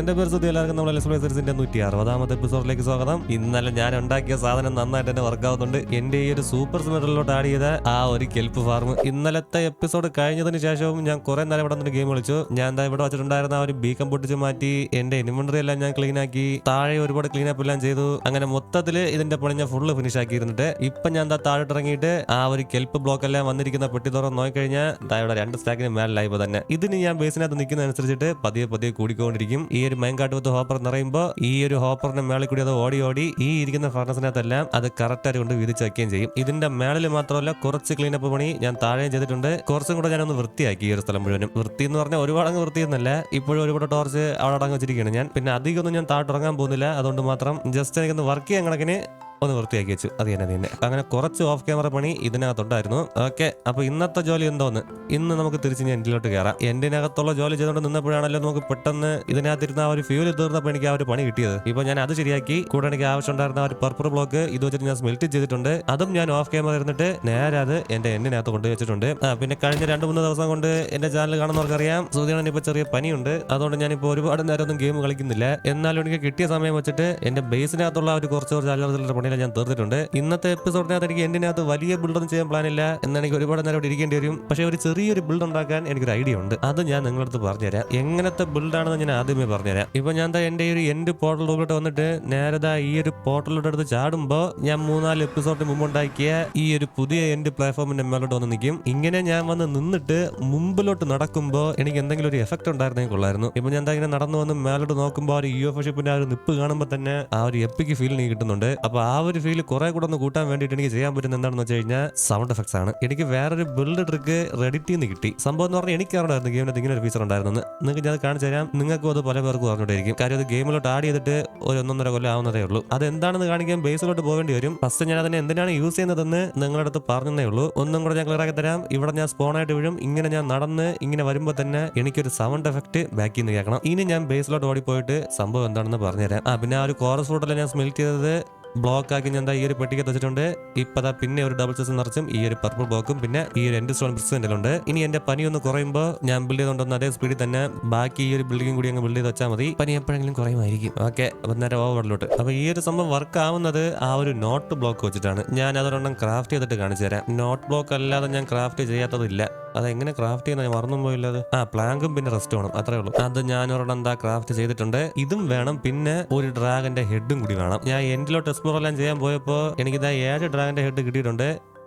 ഗൈസിന്റെ പേര് സുധി എല്ലാവർക്കും നമ്മൾ എക്സ്പ്ലോസേഴ്സിന്റെ നൂറ്റി അറുപതാമത്തെ എപ്പിസോഡിലേക്ക് സ്വാഗതം. ഇന്നലെ ഞാൻ ഉണ്ടാക്കിയ സാധനം നന്നായിട്ട് തന്നെ വർക്ക് ആവുന്നുണ്ട്. എന്റെ ഈ ഒരു സൂപ്പർ സിമെന്ററിലോട്ട് ആഡ് ചെയ്ത ആ ഒരു കെൽപ്പ് ഫാർം ഇന്നലത്തെ എപ്പിസോഡ് കഴിഞ്ഞതിന് ശേഷവും ഞാൻ കുറെ നേരം ഇവിടെ നിന്ന് ഗെയിം കളിച്ചു. ഞാൻ എന്താ ഇവിടെ വെച്ചിട്ടുണ്ടായിരുന്ന ആ ഒരു ബീക്കം പൊട്ടിച്ച് മാറ്റി എന്റെ ഇൻവെന്ററി എല്ലാം ഞാൻ ക്ലീൻ ആക്കി താഴെ ഒരുപാട് ക്ലീൻ അപ്പ് എല്ലാം ചെയ്തു. അങ്ങനെ മൊത്തത്തിൽ ഇതിന്റെ പണി ഞാൻ ഫുള്ള് ഫിനിഷ് ആക്കിയിരുന്നിട്ട് ഇപ്പൊ ഞാൻ എന്താ താഴെ ഇറങ്ങിയിട്ട് ആ ഒരു കെൽപ്പ് ബ്ലോക്ക് എല്ലാം വന്നിരിക്കുന്ന പെട്ടി തുറന്ന് നോക്കിക്കഴിഞ്ഞാൽ ഇവിടെ രണ്ട് സ്റ്റാക്കിന് മേലായി തന്നെ. ഇതിന് ഞാൻ ബേസിനകത്ത് നിൽക്കുന്ന അനുസരിച്ചിട്ട് പതിയെ പതിയെ കൂടിക്കൊണ്ടിരിക്കും. ഈ ഒരു മൈൻകാട്ട് വിത്ത് ഹോപ്പർ നിറയുമ്പോൾ ഈ ഒരു ഹോപ്പറിന്റെ മേളിൽ കൂടി അത് ഓടി ഓടി ഈ ഇരിക്കുന്ന ഫർണസിനകത്തെല്ലാം അത് കറക്റ്റായിട്ട് കൊണ്ട് വീതിച്ച് വയ്ക്കുകയും ചെയ്യും. ഇതിന്റെ മേളിൽ മാത്രമല്ല കുറച്ച് ക്ലീനപ്പ് പണി ഞാൻ താഴെയും ചെയ്തിട്ടുണ്ട്. കുറച്ചും കൂടെ ഞാനൊന്ന് വൃത്തിയാക്കി ഈ ഒരു സ്ഥലം മുഴുവനും. വൃത്തി എന്ന് പറഞ്ഞാൽ ഒരുപാട് അങ്ങ് വൃത്തിയെന്നല്ല ഇപ്പോഴും ഒരുപാട് ടോർച്ച് അവിടെ അടങ്ങ് വെച്ചിരിക്കുകയാണ് ഞാൻ. പിന്നെ അധികമൊന്നും ഞാൻ താഴോട്ട് ഇറങ്ങാൻ പോകുന്നില്ല. അതുകൊണ്ട് മാത്രം ജസ്റ്റ് എനിക്കൊന്ന് വർക്ക് ചെയ്യാൻ കണക്കിന് ഒന്ന് വൃത്തിയാക്കി വെച്ചു. അത് തന്നെ തന്നെ. അങ്ങനെ കുറച്ച് ഓഫ് ക്യാമറ പണി ഇതിനകത്തുണ്ടായിരുന്നു. ഓക്കെ അപ്പൊ ഇന്നത്തെ ജോലി എന്തോന്ന്? ഇന്ന് നമുക്ക് തിരിച്ച് ഞാൻ എൻഡിലോട്ട് കയറാം എൻഡിനകത്തുള്ള ജോലി ചെയ്തുകൊണ്ട് നിന്നപ്പോഴാണല്ലോ നമുക്ക് പെട്ടെന്ന് ഇതിനകത്തിരുന്ന ആ ഒരു ഫ്യൂൽ തീർന്നപ്പോൾ എനിക്ക് ആ ഒരു പണി കിട്ടിയത്. ഇപ്പൊ ഞാൻ അത് ശരിയാക്കി. കൂടെ എനിക്ക് ആവശ്യമുണ്ടായിരുന്ന ഒരു പർപ്പിൾ ബ്ലോക്ക് ഇത് വെച്ചിട്ട് ഞാൻ സ്മെൽറ്റ് ചെയ്തിട്ടുണ്ട്. അതും ഞാൻ ഓഫ് ക്യാമറ ഇരുന്നിട്ട് നേരെ അത് എന്റെ എൻഡിനകത്ത് കൊണ്ട് വെച്ചിട്ടുണ്ട്. പിന്നെ കഴിഞ്ഞ രണ്ട് മൂന്ന് ദിവസം കൊണ്ട് എന്റെ ചാനൽ കാണുന്നവർക്കറിയാം. സുധീണൻ ഇപ്പൊ ചെറിയ പനിയുണ്ട്. അതുകൊണ്ട് ഞാനിപ്പോ ഒരുപാട് നേരം ഒന്നും ഗെയിം കളിക്കുന്നില്ല. എന്നാലും എനിക്ക് കിട്ടിയ സമയം വെച്ചിട്ട് എന്റെ ബേസിനകത്തുള്ള ഒരു കുറച്ച് കുറച്ച് അല്ലറ ഞാൻ തീർത്തിട്ടുണ്ട്. ഇന്നത്തെ എപ്പിസോഡിനകത്ത് എനിക്ക് എന്തിനകത്ത് വലിയ ബിൽഡൊന്നും ചെയ്യാൻ പ്ലാൻ ഇല്ല എന്ന് എനിക്ക് ഒരുപാട് നേരം ഇരിക്കേണ്ടി വരും. പക്ഷേ ഒരു ചെറിയൊരു ബിൽഡ് ഉണ്ടാക്കാൻ എനിക്കൊരു ഐഡിയ ഉണ്ട്. അത് ഞാൻ നിങ്ങളടുത്ത് അടുത്ത് പറഞ്ഞുതരാം. എങ്ങനത്തെ ബിൽഡാണെന്ന് ഞാൻ ആദ്യമേ പറഞ്ഞുതരാം. ഇപ്പൊ ഞാൻ ഈ ഒരു എൻഡ് പോർട്ടലിലോട്ട് വന്നിട്ട് നേരെ ദാ ഈ ഒരു പോർട്ടലിലോട്ട് എടുത്ത് ചാടുമ്പോൾ ഞാൻ മൂന്നാൽ എപ്പിസോഡിന് മുമ്പ് ഉണ്ടാക്കിയ ഈ ഒരു പുതിയ എൻഡ് പ്ലാറ്റ്ഫോമിന്റെ മേലോട്ട് വന്ന് നിൽക്കും ഇങ്ങനെ ഞാൻ വന്ന് നിന്നിട്ട് മുമ്പിലോട്ട് നടക്കുമ്പോൾ എനിക്ക് എന്തെങ്കിലും ഒരു എഫക്ട് ഉണ്ടായിരുന്നെങ്കിൽ കൊള്ളായിരുന്നു. ഇപ്പൊ ഞാൻ ദാ ഇങ്ങനെ നടന്നു വന്ന് മേലോട്ട് നോക്കുമ്പോൾ ആ ഒരു യു എഫ് ഷിപ്പിന്റെ ആ ഒരു നിപ്പ് കാണുമ്പോൾ തന്നെ ആ ഒരു എപ്പിക്ക് ഫീൽ എനിക്ക് കിട്ടുന്നുണ്ട്. അപ്പൊ ആ ഒരു ഫീൽ കുറെ കൂടെ ഒന്ന് കൂട്ടാൻ വേണ്ടിയിട്ട് എനിക്ക് ചെയ്യാൻ പറ്റുന്ന എന്താണെന്ന് വെച്ച് കഴിഞ്ഞാൽ സൗണ്ട് എഫക്ട്സ് ആണ്. എനിക്ക് വേറൊരു ബിൽഡ് ട്രിക്ക് റെഡിറ്റിൽ നിന്ന് കിട്ടി. സംഭവം എന്ന് പറഞ്ഞാൽ എനിക്ക് അറിയാമായിരുന്നു ഗെയിമിനകത്ത് ഇങ്ങനെ ഒരു ഫീച്ചർ ഉണ്ടായിരുന്നു നിങ്ങൾക്ക് ഞാൻ കാണിച്ചു തരാം. നിങ്ങൾക്കും അത് പല പേർക്കും അറിഞ്ഞോണ്ടിരിക്കും കാര്യം അത് ഗെയിമിലോട്ട് ആഡ് ചെയ്തിട്ട് ഒരു ഒന്നൊന്നര കൊല്ലം ആവുന്നതേ ഉള്ളൂ. അത് എന്താണെന്ന് കാണിക്കാൻ ബേസിലോട്ട് പോകേണ്ടി വരും. ഫസ്റ്റ് ഞാൻ അതിനെ എന്തിനാണ് യൂസ് ചെയ്യുന്നതെന്ന് നിങ്ങളുടെ അടുത്ത് പറഞ്ഞതേ ഉള്ളൂ. ഒന്നും കൂടെ ഞാൻ ക്ലിയർ ആക്കി തരാം. ഇവിടെ ഞാൻ സ്പോൺ ആയിട്ട് വീഴും. ഇങ്ങനെ ഞാൻ നടന്ന് ഇങ്ങനെ വരുമ്പോൾ തന്നെ എനിക്കൊരു സൗണ്ട് എഫക്റ്റ് ബാക്കിൽ നിന്ന് കേൾക്കണം. ഇനി ഞാൻ ബേസിലോട്ട് ഓടിപ്പോയിട്ട് സംഭവം എന്താണെന്ന് പറഞ്ഞുതരാം. ആ പിന്നെ ആ ഒരു കോറസ് ഫോട്ടോ ഞാൻ സ്മെൽറ്റ് ചെയ്തത് ബ്ലോക്ക് ആക്കി ഞാൻ ഈ ഒരു പെട്ടിക്ക് വെച്ചിട്ടുണ്ട്? ഇപ്പതാ പിന്നെ ഒരു ഡബിൾ ചെസ് നിറച്ചും ഈ ഒരു പർപ്പിൾ ബ്ലോക്കും പിന്നെ ഈ ഒരു എൻഡ് സ്റ്റോൺ ബ്രിക്സ് എന്റെ ഉണ്ട്. ഇനി എന്റെ പനി ഒന്ന് കുറയുമ്പോൾ ഞാൻ ബിൽഡ് ചെയ്തുകൊണ്ടുവന്ന അതേ സ്പീഡിൽ തന്നെ ബാക്കി ഈ ഒരു ബിൽഡിംഗ് കൂടി അങ്ങ് ബിൽഡ് ചെയ്ത് വെച്ചാൽ മതി. പനി എപ്പോഴെങ്കിലും കുറയുമായിരിക്കും. ഓക്കെ അപ്പം നേരെ ഓവർലോട്ട് അപ്പൊ ഈ ഒരു സംഭവം വർക്ക് ആവുന്നത് ആ ഒരു നോട്ട് ബ്ലോക്ക് വെച്ചിട്ടാണ്. ഞാൻ അതൊരെണ്ണം ക്രാഫ്റ്റ് ചെയ്തിട്ട് കാണിച്ചു തരാം. നോട്ട് ബ്ലോക്ക് അല്ലാതെ ഞാൻ ക്രാഫ്റ്റ് ചെയ്യാത്തതില്ല. അത് എങ്ങനെ ക്രാഫ്റ്റ് ചെയ്യുന്ന ഞാൻ മറന്നും പോയില്ലത് ആ പ്ലാങ്കും പിന്നെ റെസ്റ്റ് വേണം. അത്രേ ഉള്ളൂ. അത് ഞാൻ ഒരെണ്ണം എന്താ ക്രാഫ്റ്റ് ചെയ്തിട്ടുണ്ട്. ഇതും വേണം. പിന്നെ ഒരു ഡ്രാഗന്റെ ഹെഡും കൂടി വേണം. ഞാൻ എൻഡിലോട്ട് എക്സ്പ്ലോർ എല്ലാം ചെയ്യാൻ പോയപ്പോൾ എനിക്കിതാ ഏഴ് ഡ്രാഗന്റെ ഹെഡ് കിട്ടിയിട്ടുണ്ട്.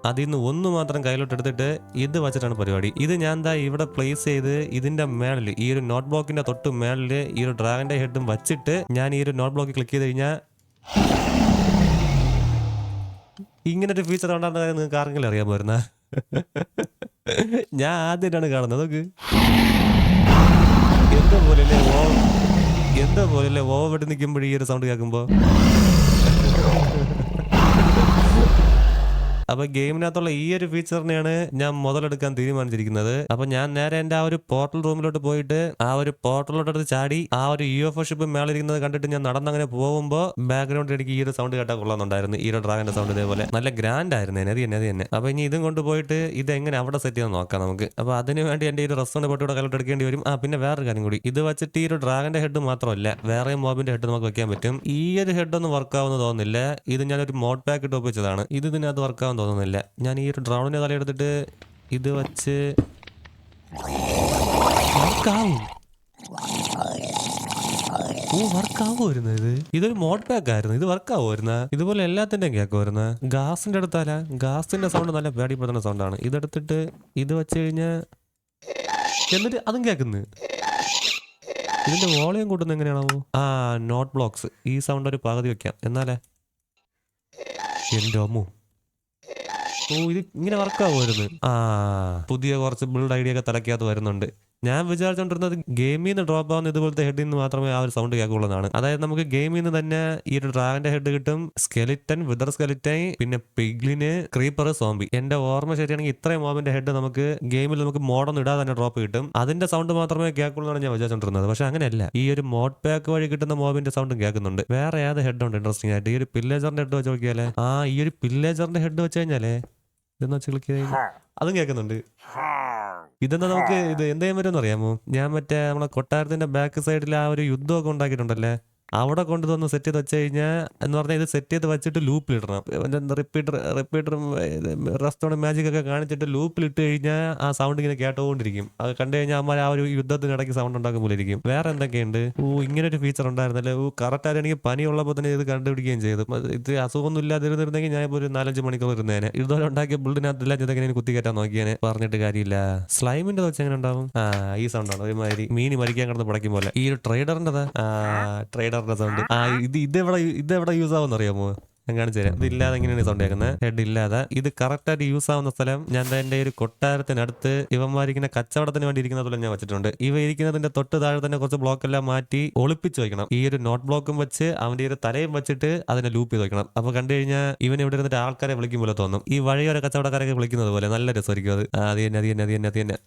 അതിൽ നിന്ന് ഒന്ന് മാത്രം കയ്യിലോട്ട് എടുത്തിട്ട് ഇത് വെച്ചിട്ടാണ് പരിപാടി. ഇത് ഞാൻ എന്താ ഇവിടെ പ്ലേസ് ചെയ്ത് ഇതിന്റെ മേളിൽ ഈ ഒരു നോട്ട് ബ്ലോക്കിന്റെ തൊട്ട് മേളിൽ ഈ ഒരു ഡ്രാഗന്റെ ഹെഡും വച്ചിട്ട് ഞാൻ ഈ ഒരു നോട്ട് ബ്ലോക്ക് ക്ലിക്ക് ചെയ്ത് കഴിഞ്ഞാൽ ഇങ്ങനെ ഒരു ഫീച്ചർ ഉണ്ടാകുന്ന കാര്യം നിങ്ങൾക്ക് ആർക്കെങ്കിലും അറിയാൻ പോരുന്ന ഞാൻ ആദ്യമായിട്ടാണ് കാണുന്നത് നോക്ക്. എന്താ പോലെ എന്താ പോലെ ഓവ് നിൽക്കുമ്പോൾ ഈ ഒരു സൗണ്ട് കേൾക്കുമ്പോൾ Yeah. അപ്പൊ ഗെയിമിനകത്തുള്ള ഈ ഒരു ഫീച്ചറിനെയാണ് ഞാൻ മുതലെടുക്കാൻ തീരുമാനിച്ചിരിക്കുന്നത്. അപ്പൊ ഞാൻ നേരെ എന്റെ ആ ഒരു പോർട്ടൽ റൂമിലോട്ട് പോയിട്ട് ആ ഒരു പോർട്ടലിലോട്ട് ചാടി ആ ഒരു യു എഫ് ഷിപ്പ് മേളിരിക്കുന്നത് കണ്ടിട്ട് ഞാൻ നടന്നങ്ങനെ പോകുമ്പോൾ ബാക്ക്ഗ്രൗണ്ടിൽ എനിക്ക് ഈ ഒരു സൗണ്ട് കേട്ടാൽ കൊള്ളാന്നുണ്ടായിരുന്നു. ഈ ഒരു ഡ്രാഗന്റെ സൗണ്ട് ഇതേപോലെ. നല്ല ഗ്രാൻഡ് ആയിരുന്നു എന്നെ തന്നെ തന്നെ അപ്പൊ ഇനി ഇതും കൊണ്ടുപോയിട്ട് ഇത് എങ്ങനെ അവിടെ സെറ്റ് ചെയ്യാൻ നോക്കാം നമുക്ക്. അപ്പൊ അതിന് വേണ്ടി എന്റെ ഈ ഒരു റെസ്റ്റോറന്റ് പോയിട്ട് ഇവിടെ എടുക്കേണ്ടി വരും. ആ പിന്നെ വേറൊരു കാര്യം കൂടി. ഇത് വെച്ചിട്ട് ഈ ഒരു ഡ്രാഗന്റെ ഹെഡ് മാത്രമല്ല വേറെ മോബിന്റെ ഹെഡ് നമുക്ക് വെക്കാൻ പറ്റും. ഈ ഒരു ഹെഡ് ഒന്നും വർക്ക് ആവുന്ന തോന്നുന്നില്ല. ഇത് ഞാനൊരു മോഡ് പാക്ക് ഇട്ട് ഒപ്പിച്ചതാണ്. ഇത് ഇതിനകത്ത് വർക്ക് ആവാൻ തോന്നുന്നില്ല. ഞാൻ ഈ ഒരു ഡ്രൗണിന്റെ തലയെടുത്തിട്ട് ഇത് വച്ച് ഇത്? ഇതൊരു മോഡ് പാക്ക് ആയിരുന്നു. ഇത് വർക്കാവുമായിരുന്ന ഇതുപോലെ എല്ലാത്തിന്റെയും കേൾക്കുമായിരുന്ന ഗാസിന്റെ അടുത്താല. ഗാസിന്റെ സൗണ്ട് നല്ല പേടിപ്പെടുത്തുന്ന സൗണ്ടാണ് ഇതെടുത്തിട്ട് ഇത് വെച്ച് കഴിഞ്ഞാൽ എന്നിട്ട് അതും കേക്കുന്നു ഇതിന്റെ വോളിയം കൂട്ടുന്നത് എങ്ങനെയാണാവോ? ആ നോട്ട് ബ്ലോക്സ് ഈ സൗണ്ട് ഒരു പകുതി വെക്കാം. എന്നാലേ? എന്റെ അമ്മു. ഓ ഇത് ഇങ്ങനെ വർക്കാവുമായിരുന്നു ആ പുതിയ കുറച്ച് ബിൽഡ് ഐഡിയ ഒക്കെ തലക്കകത്ത് വരുന്നുണ്ട്. ഞാൻ വിചാരിച്ചുകൊണ്ടിരുന്നത് ഗെയിമിൽ നിന്ന് ഡ്രോപ്പ് ആവുന്ന ഇതുപോലത്തെ ഹെഡിൽ നിന്ന് മാത്രമേ ആ ഒരു സൗണ്ട് കേൾക്കുള്ളതാണ് അതായത് നമുക്ക് ഗെയിമിൽ നിന്ന് തന്നെ ഈ ഒരു ഡ്രാഗന്റെ ഹെഡ് കിട്ടും സ്കെലിറ്റൻ വിതർ സ്കെലിറ്റൻ പിന്നെ പിഗ്ലിന് ക്രീപ്പർ സോംബി എന്റെ ഓർമ്മ ശരിയാണെങ്കിൽ ഇത്രയും മോബിന്റെ ഹെഡ് നമുക്ക് ഗെയിമിൽ നമുക്ക് മോഡൊന്നും ഇടാതെ തന്നെ ഡ്രോപ്പ് കിട്ടും. അതിന്റെ സൗണ്ട് മാത്രമേ കേൾക്കുള്ളൂ എന്നാണ് ഞാൻ വിചാരിച്ചോണ്ടിരുന്നത്. പക്ഷെ അങ്ങനെയല്ല. ഈ ഒരു മോഡ് പാക്ക് വഴി കിട്ടുന്ന മോബിന്റെ സൗണ്ടും കേൾക്കുന്നുണ്ട്. വേറെ ഏത് ഹെഡ് ഉണ്ട് ഇൻട്രസ്റ്റിംഗ് ആയിട്ട്? ഈ ഒരു പില്ലേജറിന്റെ ഹെഡ് വെച്ച് നോക്കിയാലേ. ആ ഈ ഒരു പില്ലേജറിന്റെ ഹെഡ് വെച്ച് കഴിഞ്ഞാലേ ഇതെന്ന് വെച്ച് ക്ലിക്ക് അതും കേൾക്കുന്നുണ്ട്. ഇതെന്താ നമുക്ക് ഇത് എന്ത് ചെയ്യാൻ പറ്റുമെന്ന് അറിയാമോ? ഞാൻ മറ്റേ നമ്മളെ കൊട്ടാരത്തിന്റെ ബാക്ക് സൈഡിൽ ആ ഒരു യുദ്ധമൊക്കെ ഉണ്ടാക്കിയിട്ടുണ്ടല്ലേ? അവിടെ കൊണ്ടുവന്ന് സെറ്റ് ചെയ്ത് വെച്ച് കഴിഞ്ഞാൽ എന്ന് പറഞ്ഞാൽ ഇത് സെറ്റ് ചെയ്ത് വെച്ചിട്ട് ലൂപ്പിലിടണം റിപ്പീറ്റർ റിപ്പീറ്ററും റെസ്റ്റോറന്റ് മാജിക് ഒക്കെ കാണിച്ചിട്ട് ലൂപ്പിലിട്ട് കഴിഞ്ഞാൽ ആ സൗണ്ട് ഇങ്ങനെ കേട്ടുകൊണ്ടിരിക്കും അത് കണ്ടു കഴിഞ്ഞാൽ അമ്മ ആ ഒരു യുദ്ധത്തിനിടയ്ക്ക് സൗണ്ട് ഉണ്ടാക്കും പോലെ ഇരിക്കും വേറെ എന്തൊക്കെയുണ്ട്? ഓ ഇങ്ങനെ ഒരു ഫീച്ചർ ഉണ്ടായിരുന്നല്ലേ? ഓ കറക്റ്റായിട്ട് എനിക്ക് പനിയുള്ളപ്പോൾ തന്നെ ഇത് കണ്ടുപിടിക്കുകയും ചെയ്തു. ഇത് അസുഖമൊന്നും ഇല്ലാതിരുന്നിരുന്നെങ്കിൽ ഞാൻ ഇപ്പോൾ ഒരു നാലഞ്ച് മണിക്കൂർ ഇരുന്നേനെ. ഇതുപോലെ ഉണ്ടാക്കിയ ബിൽഡിനകത്തെല്ലാം ഇതൊക്കെ കുത്തി കയറ്റാൻ നോക്കിയേനെ? പറഞ്ഞിട്ട് കാര്യമില്ല. സ്ലൈമിന്റെ വെച്ച് എങ്ങനെ ഉണ്ടാവും? ആ ഈ സൗണ്ടാണ് ഒരുമാതിരി മീനി മരിക്കാൻ കിടന്ന് പടയ്ക്കും പോലെ. ഈ ഒരു ട്രേഡറിന്റെ ആ ട്രേഡറിന്റെ സൗണ്ട് ആ ഇത് ഇതെവിടെ ഇതെവിടെ യൂസ് ആവുമെന്ന് അറിയാമോ ഞാൻ കാണിച്ചു തരാം. ഇത് ഇല്ലാതെ എങ്ങനെയാണ് സൗണ്ട് കേൾക്കുന്നത്? ഹെഡ് ഇല്ലാതെ. ഇത് കറക്റ്റായിട്ട് യൂസ് ആവുന്ന സ്ഥലം ഞാൻ എന്റെ ഒരു കൊട്ടാരത്തിനടുത്ത് ഇവന്മാരിക്കുന്ന കച്ചവടത്തിന് വേണ്ടി ഇരിക്കുന്ന പോലെ ഞാൻ വെച്ചിട്ടുണ്ട്. ഇവ ഇരിക്കുന്നതിന്റെ തൊട്ട് താഴെ തന്നെ കുറച്ച് ബ്ലോക്ക് എല്ലാം മാറ്റി ഒളിപ്പിച്ച് വെക്കണം. ഈ ഒരു നോട്ട് ബ്ലോക്കും വെച്ച് അവന്റെ ഒരു തലയും വെച്ചിട്ട് അതിനെ ലൂപ്പ് ചെയ്ത് വെക്കണം. അപ്പൊ കണ്ടു കഴിഞ്ഞാൽ ഇവൻ ഇവിടെ ഇരുന്നിട്ട് ആൾക്കാരെ വിളിക്കും പോലെ തോന്നും. ഈ വഴിയോര കച്ചവടക്കാരൊക്കെ വിളിക്കുന്നത് പോലെ നല്ല രസമായിരിക്കും അത്. അത് തന്നെ അത് തന്നെ അത് തന്നെ അത് തന്നെ.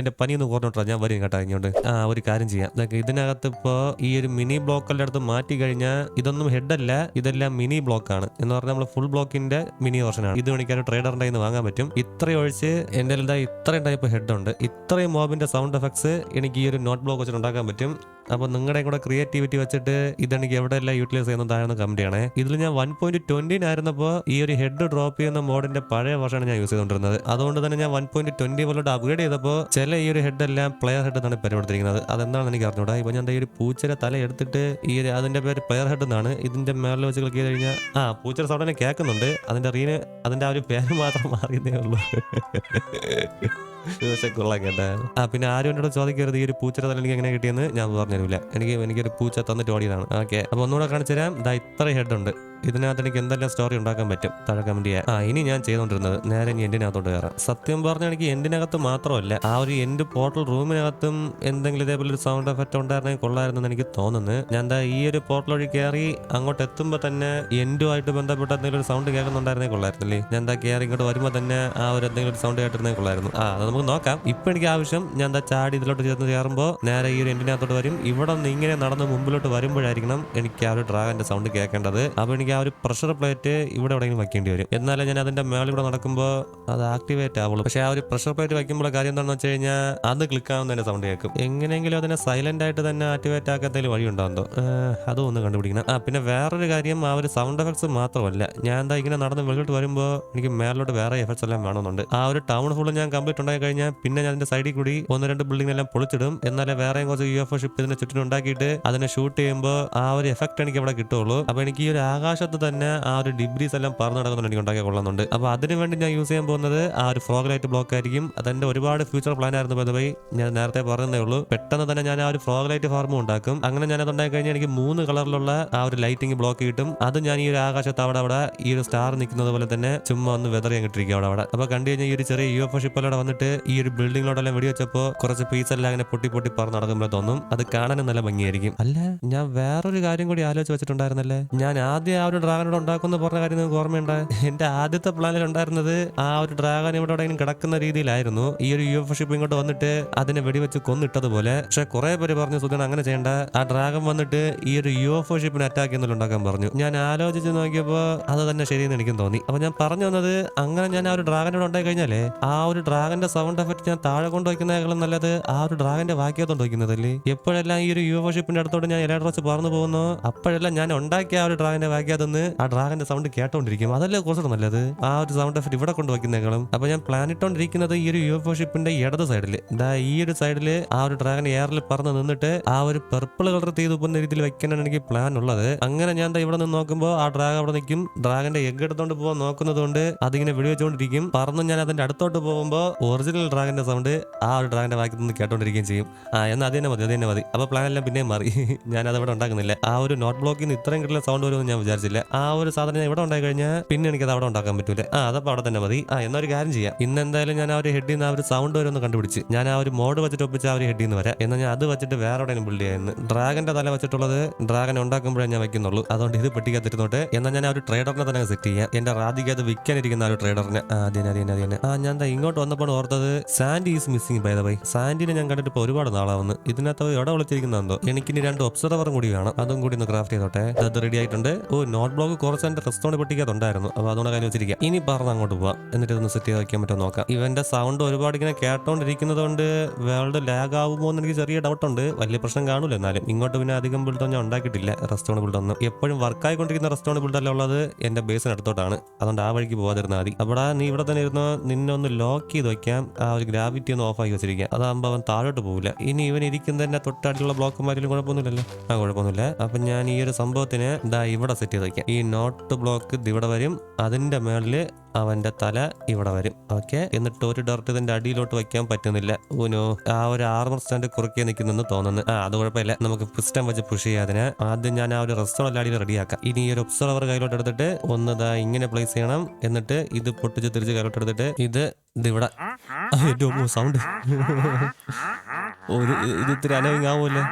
എന്റെ പനിയൊന്ന് കുറഞ്ഞോട്ടാ ഞാൻ വരും കേട്ടോ ഇങ്ങോട്ട്. ആ ഒരു കാര്യം ചെയ്യാം. ദാ ഇതിനകത്ത് ഇപ്പോ ഈ ഒരു മിനി ബ്ലോക്കിന്റെ അടുത്ത് മാറ്റി കഴിഞ്ഞാൽ ഇതൊന്നും ഹെഡല്ല ഇതെല്ലാം മിനി ബ്ലോക്ക് ആണ്. എന്ന് പറഞ്ഞാൽ നമ്മൾ ഫുൾ ബ്ലോക്കിന്റെ മിനി വേർഷൻ ആണ്. ഇത് എനിക്ക് ട്രേഡറിന്റെ കയ്യിൽ നിന്ന് വാങ്ങാൻ പറ്റും. ഇത്ര ഒഴിച്ച് എന്താ ഇത്രയും ടൈപ്പ് ഹെഡ് ഉണ്ട്. ഇത്രയും മോബിന്റെ സൗണ്ട് എഫക്ട്സ് എനിക്ക് ഈ ഒരു നോട്ട് ബ്ലോക്ക് വെച്ചിട്ട് ഉണ്ടാക്കാൻ പറ്റും. അപ്പോൾ നിങ്ങളുടെ കൂടെ ക്രിയേറ്റിവിറ്റി വെച്ചിട്ട് ഇതെനിക്ക് എവിടെയെല്ലാം യൂട്ടിലൈസ് ചെയ്യുന്നതാണെന്ന് കമന്റ് ചെയ്യണേ. ഇതിൽ ഞാൻ വൺ പോയിന്റ് ട്വന്റിനായിരുന്നപ്പോൾ ഈ ഒരു ഹെഡ് ഡ്രോപ്പ് ചെയ്യുന്ന മോഡിന്റെ പഴയ വർഷമാണ് ഞാൻ യൂസ് ചെയ്തുകൊണ്ടിരുന്നത്. അതുകൊണ്ട് തന്നെ ഞാൻ വൺ പോയിന്റ് ട്വന്റി പോലോട്ട് അപ്ഗ്രേഡ് ചെയ്തപ്പോൾ ചില ഈ ഒരു ഹെഡ് എല്ലാം പ്ലെയർ ഹെഡ് എന്നാണ് പരിപ്പെടുത്തിരിക്കുന്നത് അതെന്താണെന്ന് എനിക്ക് അറിഞ്ഞൂടാ. ഇപ്പോൾ ഞാൻ ഈ ഒരു പൂച്ചയുടെ തല എടുത്തിട്ട് ഈ ഒരു അതിന്റെ പേര് പ്ലെയർ ഹെഡ് എന്നാണ്. ഇതിന്റെ മേളിൽ വെച്ച് ക്ലിക്ക് ചെയ്ത് കഴിഞ്ഞാൽ ആ പൂച്ചയുടെ സൗണ്ട് കേൾക്കുന്നുണ്ട്. അതിന്റെ റീന് അതിന്റെ ആ ഒരു പേര് മാത്രം മാറിയതേ ഉള്ളൂ. ആ പിന്നെ ആരും എന്നോട് ചോദിക്കരുത് ഈ ഒരു പൂച്ചയുടെ തല എനിക്ക് എങ്ങനെ കിട്ടിയെന്ന് ഞാൻ പറഞ്ഞു തരില്ല എനിക്ക് എനിക്കൊരു പൂച്ച തന്നിട്ട് ഓടിയതാണ്. ഓക്കെ. അപ്പൊ ഒന്നുകൂടെ കാണിച്ചു തരാം ഇതാ ഇത്ര ഹെഡ് ഉണ്ട്. ഇതിനകത്ത് എനിക്ക് എന്തെല്ലാം സ്റ്റോറി ഉണ്ടാക്കാൻ പറ്റും? താഴെ കമന്റ് ചെയ്യാം ആ ഇനി ഞാൻ ചെയ്തുകൊണ്ടിരുന്നത് നേരെ ഇനി എൻഡിനകത്തോട്ട് കയറാം. സത്യം പറഞ്ഞാൽ എനിക്ക് എൻഡിനകത്ത് മാത്രമല്ല ആ ഒരു എൻഡ് പോർട്ടൽ റൂമിനകത്തും എന്തെങ്കിലും ഇതേപോലെ ഒരു സൗണ്ട് എഫക്റ്റ് ഉണ്ടായിരുന്നെങ്കിൽ കൊള്ളായിരുന്നെന്ന് എനിക്ക് തോന്നുന്നു. ഞാൻ എന്താ ഈ ഒരു പോർട്ടൽ വഴി കയറി അങ്ങോട്ട് എത്തുമ്പോൾ തന്നെ എൻഡുമായിട്ട് ബന്ധപ്പെട്ട എന്തെങ്കിലും ഒരു സൗണ്ട് കേൾക്കുന്നുണ്ടായിരുന്നേ കൊള്ളായിരുന്നില്ലേ ഞാൻ എന്താ കയറി ഇങ്ങോട്ട് വരുമ്പോൾ തന്നെ ആ ഒരു എന്തെങ്കിലും ഒരു സൗണ്ട് കേട്ടിരുന്നേ കൊള്ളായിരുന്നു ആ അത് നമുക്ക് നോക്കാം. ഇപ്പൊ എനിക്ക് ആവശ്യം ഞാൻ എന്താ ചാടി ഇതിലോട്ട് ചേർന്ന് കയറുമ്പോൾ നേരെ ഈ ഒരു എൻഡിനകത്തോട്ട് വരും. ഇവിടെ നിന്ന് ഇങ്ങനെ നടന്ന് മുമ്പിലോട്ട് വരുമ്പോഴായിരിക്കണം എനിക്ക് ആ ഒരു ഡ്രാഗന്റെ സൗണ്ട് കേൾക്കേണ്ടത്. അപ്പൊ എനിക്ക് ആ ഒരു പ്രഷർ പ്ലേറ്റ് ഇവിടെ എവിടെയെങ്കിലും വെക്കേണ്ടി വരും. എന്നാലേ ഞാൻ അതിന്റെ മേളിൽ കൂടെ നടക്കുമ്പോൾ അത് ആക്ടിവേറ്റ് ആവുള്ളൂ. പക്ഷേ ആ ഒരു പ്രഷർ പ്ലേറ്റ് വയ്ക്കുമ്പോൾ കാര്യം എന്താണെന്ന് വെച്ച് കഴിഞ്ഞാൽ അത് ക്ലിക്ക് ആവുന്നതിന്റെ സൗണ്ട് കേൾക്കും. എങ്ങനെയെങ്കിലും അതിനെ സൈലന്റ് ആയിട്ട് തന്നെ ആക്ടിവേറ്റ് ആക്കാത്തതിൽ വഴി ഉണ്ടാകുന്നോ അതും ഒന്ന് കണ്ടുപിടിക്കണം. ആ പിന്നെ വേറൊരു കാര്യം ആ ഒരു സൗണ്ട് എഫക്ട്സ് മാത്രമല്ല. ഞാൻ എന്താ ഇങ്ങനെ നടന്ന് വെളിലോട്ട് വരുമ്പോൾ എനിക്ക് മേളിലോട്ട് വേറെ എഫക്ട്സ് എല്ലാം വേണമെന്നുണ്ട്. ആ ഒരു ടൗൺ ഫുള്ള് ഞാൻ കംപ്ലീറ്റ് ഉണ്ടായി കഴിഞ്ഞാൽ പിന്നെ ഞാൻ അതിന്റെ സൈഡിൽ കൂടി ഒന്ന് രണ്ട് ബിൽഡിംഗ് എല്ലാം പൊളിച്ചിടും. എന്നാലേ വേറെയും കുറച്ച് യു എഫ് ഷിപ്പ് ഇതിന് ചുറ്റിനും ഉണ്ടാക്കിയിട്ട് അതിനെ ഷൂട്ട് ചെയ്യുമ്പോൾ ആ ഒരു എഫക്ട് എനിക്ക് അവിടെ കിട്ടുള്ളൂ അപ്പൊ എനിക്ക് ഈ ഒരു ആകാശത്ത് തന്നെ ആ ഒരു ഡിബ്രീസ് എല്ലാം പറന്ന് നടക്കുന്നുണ്ട് എനിക്ക് ഉണ്ടാക്കി കൊള്ളുന്നുണ്ട് അപ്പോൾ അതിന് വേണ്ടി ഞാൻ യൂസ് ചെയ്യാൻ പോകുന്നത് ആ ഒരു ഫ്രോഗ് ലൈറ്റ് ബ്ലോക്ക് ആയിരിക്കും. അതെന്റെ ഒരുപാട് ഫ്യൂച്ചർ പ്ലാൻ ആയിരുന്നു ബൈ ഞാൻ നേരത്തെ പറഞ്ഞതേ ഉള്ളൂ. പെട്ടെന്ന് തന്നെ ഞാൻ ആ ഒരു ഫ്രോഗ് ലൈറ്റ് ഫാർമും ഉണ്ടാക്കും. അങ്ങനെ ഞാൻ അത് ഉണ്ടാക്കി കഴിഞ്ഞാൽ എനിക്ക് മൂന്ന് കളറിലുള്ള ആ ഒരു ലൈറ്റിംഗ് ബ്ലോക്ക് കിട്ടും. അത് ഞാൻ ഈ ഒരു ആകാശത്ത് അവിടെ അവിടെ ഈ ഒരു സ്റ്റാർ നിൽക്കുന്നത് പോലെ തന്നെ ചുമ്മാ ഒന്ന് വെതറി അങ്ങോട്ടിരിക്കും അവിടെ അവിടെ. അപ്പൊ കണ്ടു കഴിഞ്ഞാൽ ഈ ഒരു ചെറിയ യു എഫ് ഷിപ്പിലൂടെ വന്നിട്ട് ഈ ഒരു ബിൽഡിങ്ങിലോടെല്ലാം വെടി വെച്ചപ്പോൾ കുറച്ച് പീസ് എല്ലാം അങ്ങനെ പൊട്ടി പൊട്ടി പറന്ന് നടക്കുമ്പോൾ തോന്നും. അത് കാണാനും നല്ല ഭംഗിയായിരിക്കും. അല്ല ഞാൻ വേറൊരു കാര്യം കൂടി ആലോചിച്ച് വെച്ചിട്ടുണ്ടായിരുന്നല്ലേ? ഞാൻ ആദ്യം ആ ഒരു ഡ്രാഗനോട് ഉണ്ടാക്കുന്ന പറഞ്ഞ കാര്യം നിങ്ങൾക്ക് ഓർമ്മയുണ്ട്? എന്റെ ആദ്യത്തെ പ്ലാനിൽ ഉണ്ടായിരുന്നത് ആ ഒരു ഡ്രാഗൻ ഇവിടെ എവിടെയെങ്കിലും കിടക്കുന്ന രീതിയിലായിരുന്നു. ഈ ഒരു യു എഫ് ഷിപ്പ് ഇങ്ങോട്ട് വന്നിട്ട് അതിനെ വെടിവെച്ച് കൊന്നിട്ടതുപോലെ. പക്ഷെ കുറെ പേര് പറഞ്ഞു സുധൻ അങ്ങനെ ചെയ്യണ്ട. ആ ഡ്രാഗൺ വന്നിട്ട് ഈ ഒരു യു എഫ് ഷിപ്പിനെ അറ്റാക്ക് ചെയ്യുന്നില്ല ഉണ്ടാക്കാൻ പറഞ്ഞു. ഞാൻ ആലോചിച്ച് നോക്കിയപ്പോൾ അത് തന്നെ ശരിയെന്ന് എനിക്ക് തോന്നി. അപ്പൊ ഞാൻ പറഞ്ഞു വന്നത് അങ്ങനെ ഞാൻ ആ ഒരു ഡ്രാഗനോട് ഉണ്ടായി കഴിഞ്ഞാലേ ആ ഒരു ഡ്രാഗന്റെ സൗണ്ട് എഫക്ട് ഞാൻ താഴെ കൊണ്ട് വയ്ക്കുന്നതിനേക്കാളും നല്ലത് ആ ഒരു ഡ്രാഗന്റെ വാക്യത്തോണ്ട് വയ്ക്കുന്നതല്ലേ? എപ്പോഴെല്ലാം ഈ ഒരു യു എഫ് ഷിപ്പിന്റെ അടുത്തോട്ട് ഞാൻ ഇലക്ട്രോസ് പറന്നു പോകുന്നു അപ്പോഴെല്ലാം ഞാൻ ഉണ്ടാക്കിയ ആ ഒരു ഡ്രാഗന്റെ വാക്യതെന്ന് ആ ഡ്രാഗന്റെ സൗണ്ട് കേട്ടോണ്ടിരിക്കും. അതല്ലേ കുറച്ചുകൂടെ നല്ലത്? ആ ഒരു സൗണ്ട് എഫക്ട് ഇവിടെ കൊണ്ട് വയ്ക്കുന്നേക്കാളും അപ്പൊ ഞാൻ പ്ലാൻ ഇട്ടോണ്ടിരിക്കുന്നത് ഈ ഒരു യുഎഫ്ഒ ഷിപ്പിന്റെ ഇടത് സൈഡിൽ ദാ ഈ ഒരു സൈഡിൽ ആ ഒരു ഡ്രാഗൻ എയറിൽ പറന്ന് നിന്നിട്ട് ആ ഒരു പെർപ്പിൾ കളർ തീ തുപ്പുന്ന രീതിയിൽ വെക്കാനാണ് എനിക്ക് പ്ലാൻ ഉള്ളത്. അങ്ങനെ ഞാൻ ഇവിടെ നിന്ന് നോക്കുമ്പോൾ ആ ഡ്രാഗൻ അവിടെ നിൽക്കും. ഡ്രാഗന്റെ എഗ് എടുത്തോണ്ട് പോകാൻ നോക്കുന്നതുകൊണ്ട് അതിങ്ങനെ വെടിവെച്ചുകൊണ്ടിരിക്കും പറന്ന് ഞാൻ അതിന്റെ അടുത്തോട്ട് പോകുമ്പോൾ ഒറിജിനൽ ഡ്രാഗന്റെ സൗണ്ട് ആ ഒരു ഡ്രാഗന്റെ വാക്കിൽ നിന്ന് കേട്ടോണ്ടിരിക്കുകയും ചെയ്യും. ആ എന്നാൽ അത് തന്നെ മതി അത് തന്നെ മതി. അപ്പോൾ പ്ലാൻ എല്ലാം പിന്നെയും മാറി. ഞാൻ അത് ഇവിടെ ഉണ്ടാക്കുന്നില്ല. ആ ഒരു നോട്ട് ബ്ലോക്കിൽ നിന്ന് ഇത്രയും കിട്ടുന്ന സൗണ്ട് വരുമെന്ന് ഞാൻ വിചാരിച്ചില്ല ആ ഒരു സാധനം ഇവിടെ ഉണ്ടായി കഴിഞ്ഞാൽ പിന്നെ എനിക്കത് അവിടെ ഉണ്ടാക്കാൻ പറ്റൂല. ആ അതപ്പോൾ അവിടെ തന്നെ മതി. ആ എന്നൊരു കാര്യം ചെയ്യാം. ഇന്ന് എന്തായാലും ഞാൻ ആ ഒരു ഹെഡിൽ നിന്ന് ആ ഒരു സൗണ്ട് വരെ ഒന്ന് കണ്ടുപിടിച്ച് ഞാൻ ആ ഒരു മോഡ് വെച്ചിട്ട് ഒപ്പിച്ച് ആ ഒരു ഹെഡിൽ നിന്ന് വരാം. എന്നാൽ ഞാൻ അത് വെച്ചിട്ട് വേറെ എവിടെയും ബിൽഡ് ചെയ്യായിരുന്നു ഡ്രാഗന്റെ തല വെച്ചിട്ടുള്ളത് ഡ്രാഗൻ ഉണ്ടാക്കുമ്പോഴേ ഞാൻ വെക്കുന്നുള്ളൂ അതുകൊണ്ട് ഇത് പെട്ടിക്കത്തിരുന്നോട്ടെ എന്നാൽ ഞാൻ ആ ഒരു ട്രേഡറിനെ തന്നെ സെറ്റ് ചെയ്യാം. എന്റെ റാദിക്ക് അത് വിൽക്കാനിരിക്കുന്ന ആ ഒരു ട്രേഡറിനെ ആദ്യം അതിനെ അതിനെ ആ ഞാൻ ഇങ്ങോട്ട് വന്നപ്പോൾ ഓർത്തത് Sandy is missing by the by സാൻഡിനെ ഞാൻ കണ്ടിട്ട് ഇപ്പോൾ ഒരുപാട് നാളാവുന്നു. ഇതിനകത്ത് എവിടെ വിളിച്ചിരിക്കുന്നതെന്തോ എനിക്കിനി രണ്ട് ഒബ്സർവറും കൂടി വേണം. അതും കൂടി ഒന്ന് ക്രാഫ്റ്റ് ചെയ്തോട്ടെ. അത് റെഡി ആയിട്ടുണ്ട്. ഓ നോട്ട് ബ്ലോക്ക് കുറച്ച് എന്റെ റെസ്റ്റോറന്റ് പെട്ടിക്കകത്തുണ്ടായിരുന്നു. അപ്പോൾ അതുകൊണ്ട് കാര്യം വെച്ചിരിക്കുക ഇനി പറഞ്ഞ് അങ്ങോട്ട് പോവാം. എന്നിട്ട് ഇതൊന്ന് സെറ്റ് ചെയ്ത് വയ്ക്കാൻ പറ്റുമോ നോക്കാം. ഇവന്റെ സൗണ്ട് ഒരുപാട് ഇങ്ങനെ കേട്ടോണ്ടിരിക്കുന്നത് കൊണ്ട് വേൾഡ് ലാഗ് ആവുമോ എന്ന് എനിക്ക് ചെറിയ ഡൗട്ട് ഉണ്ട്. വലിയ പ്രശ്നം കാണൂല എന്നാലും. ഇങ്ങോട്ട് പിന്നെ അധികം ബിൽഡൊന്നും ഞാൻ ഉണ്ടാക്കിയിട്ടില്ല. റെസ്റ്റോറന്റ് ബിൽഡൊന്നും എപ്പോഴും വർക്കായിക്കൊണ്ടിരിക്കുന്ന റെസ്റ്റോറന്റ് ബിൽഡല്ല ഉള്ളത്? എന്റെ ബേസിന് അടുത്തോട്ടാണ്. അതുകൊണ്ട് ആ വഴിക്ക് പോകാതിരുന്നാൽ മതി. അവിടെ നീ ഇവിടെ തന്നെ ഇരുന്ന്? നിന്നെ ഒന്ന് ലോക്ക് ചെയ്ത് വെക്കാം. ആ ഒരു ഗ്രാവിറ്റി ഒന്ന് ഓഫ് ആക്കി വെച്ചിരിക്കാം. അതാകുമ്പോൾ അവൻ താഴോട്ട് പോകില്ല ഇനി ഇവൻ ഇരിക്കുന്നതിന്റെ തൊട്ടടുത്തുള്ള ബ്ലോക്കുമാരിലും കുഴപ്പമൊന്നുമില്ലല്ലോ. ആ കുഴപ്പമൊന്നുമില്ല. അപ്പൊ ഞാൻ ഈ ഒരു സംഭവത്തിന് ഇതാ ഇവിടെ സെറ്റ് ചെയ്ത് വെക്കാം ഈ നോട്ട് ബ്ലോക്ക് ഇവിടെ വരും അതിന്റെ മേളിൽ അവന്റെ തല ഇവിടെ വരും. ഓക്കെ? എന്നിട്ട് ഒരു ഡോർട്ട് ഇതിന്റെ അടിയിലോട്ട് വെക്കാൻ പറ്റുന്നില്ല. ഊനോ ആ ഒരു ആർമർ സ്റ്റാൻഡ് കുറുക്കെ നിൽക്കുന്നെന്ന് തോന്നുന്നു. ആ അത് കുഴപ്പമില്ല. നമുക്ക് പിസ്റ്റം വെച്ച് പുഷ് ചെയ്യാതിന് ആദ്യം ഞാൻ ആ ഒരു റെസ്റ്റോറന്റ് അടിയിൽ റെഡിയാക്കാം. ഇനി ഈ ഒരു ഒബ്സർവർ കയ്യിലോട്ട് എടുത്തിട്ട് ഒന്ന് ദാ ഇങ്ങനെ പ്ലേസ് ചെയ്യണം. എന്നിട്ട് ഇത് പൊട്ടിച്ച് തിരിച്ച് കയ്യിലോട്ട് എടുത്തിട്ട് ഇത് ഇതിവിടെ ഏറ്റവും സൗണ്ട്. ഒരു ഇത് ഇത്തിരി അനവിങ് ആവുമല്ലേ.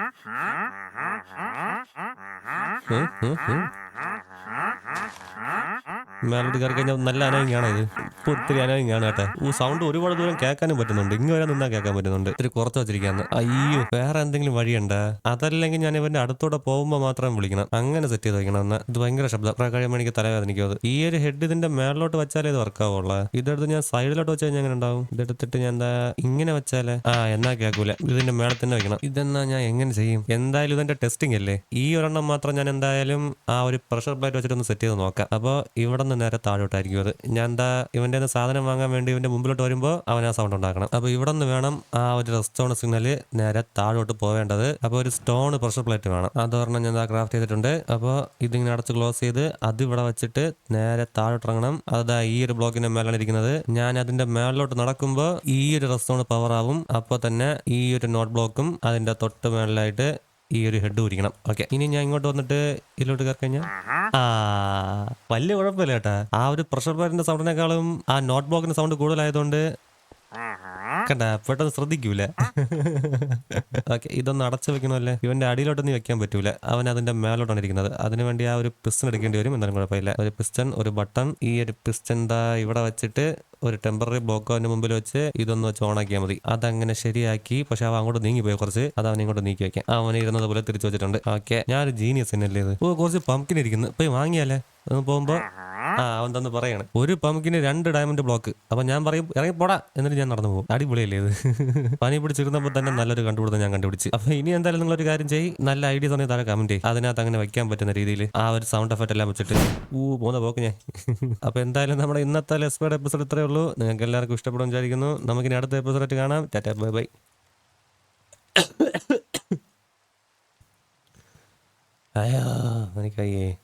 മേലോട്ട് കയറി കഴിഞ്ഞാൽ നല്ല അനവിങ് ആണ് ഇത്. ഇപ്പൊ ഒത്തിരി കേട്ടെ. ഈ സൗണ്ട് ഒരുപാട് ദൂരം കേൾക്കാനും പറ്റുന്നുണ്ട്. ഇങ്ങനെ വരെ നിന്നാ കേൾക്കാൻ പറ്റുന്നുണ്ട്. ഇത്തിരി കുറച്ച് വെച്ചിരിക്കാന്ന് അയ്യോ വേറെ എന്തെങ്കിലും വഴിയുണ്ട്? അതല്ലെങ്കിൽ ഞാൻ ഇവന്റെ അടുത്തൂടെ പോകുമ്പോൾ മാത്രം വിളിക്കണം. അങ്ങനെ സെറ്റ് ചെയ്ത് വെക്കണം എന്ന്. ഇത് ഭയങ്കര ശബ്ദം. കഴിയുമ്പോൾ എനിക്ക് തലവേദനിക്കും അത്. ഈ ഒരു ഹെഡ് ഇതിന്റെ മേളിലോട്ട് വെച്ചാലേ ഇത് വർക്കാവുള്ള ഇതെടുത്ത് ഞാൻ സൈഡിലോട്ട് വെച്ചാൽ ഞാൻ ഉണ്ടാവും? ഇതെടുത്തിട്ട് ഞാൻ എന്താ ഇങ്ങനെ വെച്ചാലേ? ആ എന്നാ കേൾക്കൂല. ഇതിന്റെ മേളെ തന്നെ വെക്കണം. ഇതെന്നാ ഞാൻ എങ്ങനെ ചെയ്യും? എന്തായാലും ഇതിന്റെ ടെസ്റ്റിംഗ് അല്ലേ? ഈ ഒരെണ്ണം മാത്രം ഞാൻ എന്തായാലും ആ ഒരു പ്രഷർ പ്ലേറ്റ് വെച്ചിട്ട് ഒന്ന് സെറ്റ് ചെയ്ത് നോക്കാം. അപ്പോൾ ഇവിടെ നിന്ന് നേരെ താഴോട്ടായിരിക്കും അത്. ഞാൻ എന്താ ഇവന്റെ കയ്യിന്ന് സാധനം വാങ്ങാൻ വേണ്ടി ഇവന്റെ മുമ്പിലോട്ട് വരുമ്പോൾ അവൻ ആ സൗണ്ട് ഉണ്ടാക്കണം. അപ്പോൾ ഇവിടെ നിന്ന് വേണം ആ ഒരു റെസ്റ്റോൺ സിഗ്നൽ നേരെ താഴോട്ട് പോവേണ്ടത്. അപ്പോൾ ഒരു സ്റ്റോൺ പ്രഷർ പ്ലേറ്റ് വേണം. അതൊരെണ്ണം ഞാൻ ക്രാഫ്റ്റ് ചെയ്തിട്ടുണ്ട്. അപ്പോൾ ഇതിങ്ങനെ അടച്ച് ക്ലോസ് ചെയ്ത് അത് ഇവിടെ വെച്ചിട്ട് നേരെ താഴോട്ട് ഇറങ്ങണം അതാ ഈ ഒരു ബ്ലോക്കിന്റെ മേലാണ് ഇരിക്കുന്നത്. ഞാൻ അതിന്റെ മേളിലോട്ട് നടക്കുമ്പോൾ ഈ ഒരു റെസ്റ്റോൺ പവർ ആവും. അപ്പോൾ തന്നെ ഈ ഒരു നോട്ട് ബ്ലോക്കും അതിന്റെ തൊട്ട് മേളിലായിട്ട് ഈ ഒരു ഹെഡ് ഉരിക്കണം ഓക്കെ ഇനി ഞാൻ ഇങ്ങോട്ട് വന്നിട്ട് ഇതിലോട്ട് കയറി കഴിഞ്ഞാൽ ആ വലിയ കുഴപ്പമില്ല കേട്ടാ. ആ ഒരു പ്രഷർ പ്ലേറ്റിന്റെ സൗണ്ടിനേക്കാളും ആ നോട്ട് ബ്ലോക്കിന്റെ സൗണ്ട് കൂടുതലായതുകൊണ്ട് കണ്ട പെട്ടെന്ന് ശ്രദ്ധിക്കൂല. ഓക്കെ ഇതൊന്ന് അടച്ചു വെക്കണമല്ലേ? ഇവന്റെ അടിയിലോട്ട് നീ വെക്കാൻ പറ്റൂല. അവൻ അതിന്റെ മേലോട്ടാണ് ഇരിക്കുന്നത്. അതിനു വേണ്ടി ആ ഒരു പിസ്റ്റൺ എടുക്കേണ്ടി വരും. എന്നാലും കുഴപ്പമില്ല. ഒരു പിസ്റ്റൺ ഒരു ബട്ടൺ ഈ ഒരു പിസ്റ്റൺ ദാ ഇവിടെ വെച്ചിട്ട് ഒരു ടെമ്പററി ബ്ലോക്ക് അവന്റെ മുമ്പിൽ വെച്ച് ഇതൊന്ന് വെച്ച് ഓണാക്കിയാൽ മതി. അതങ്ങനെ ശരിയാക്കി പക്ഷെ അവൻ അങ്ങോട്ട് നീങ്ങി പോയി കുറച്ച്. അത് അവൻ ഇങ്ങോട്ട് നീക്കി വെക്കാം. അവനെ ഇരുന്നത് പോലെ തിരിച്ചു വെച്ചിട്ടുണ്ട്. ഓക്കെ ഒരു ജീനിയസ് തന്നെയല്ലേ ഇത്? ഓ കുറച്ച് പമ്പിനിരിക്കുന്നു പോയി വാങ്ങിയാലേ? പോകുമ്പോ ആ അവൻ തന്നെ പറയാണ്. ഒരു പമ്പിന് രണ്ട് ഡയമണ്ട് ബ്ലോക്ക് അപ്പൊ ഞാൻ പറയും ഇറങ്ങി പോടാ എന്നിട്ട് ഞാൻ നടന്നു പോകും. അടിപൊളിയല്ലേ ഇത്? പനി പിടിച്ചിരുന്നപ്പോൾ തന്നെ നല്ലൊരു കണ്ടുപിടുത്തം ഞാൻ കണ്ടുപിടിച്ച്. അപ്പൊ ഇനി എന്തായാലും നിങ്ങൾ ഒരു കാര്യം ചെയ്യും. നല്ല ഐഡിയ തന്നെ താഴെ കമന്റ് ചെയ്യും. അതിനകത്ത് അങ്ങനെ വെക്കാൻ പറ്റുന്ന രീതിയിൽ ആ ഒരു സൗണ്ട് എഫക്റ്റ് എല്ലാം വെച്ചിട്ട്. ഊ പോകുന്ന പോക്ക് ഞാൻ. അപ്പൊ എന്തായാലും നമ്മുടെ ഇന്നത്തെ ലെസ്പേഡ് എപ്പിസോഡ് ഇത്രയേ ഉള്ളൂ. നിങ്ങൾക്ക് എല്ലാവർക്കും ഇഷ്ടപ്പെടും വിചാരിക്കുന്നു. നമുക്കിനി അടുത്ത എപ്പിസോഡായിട്ട് കാണാം. Tata bye bye. അയ്യോ എനിക്കയ്യേ.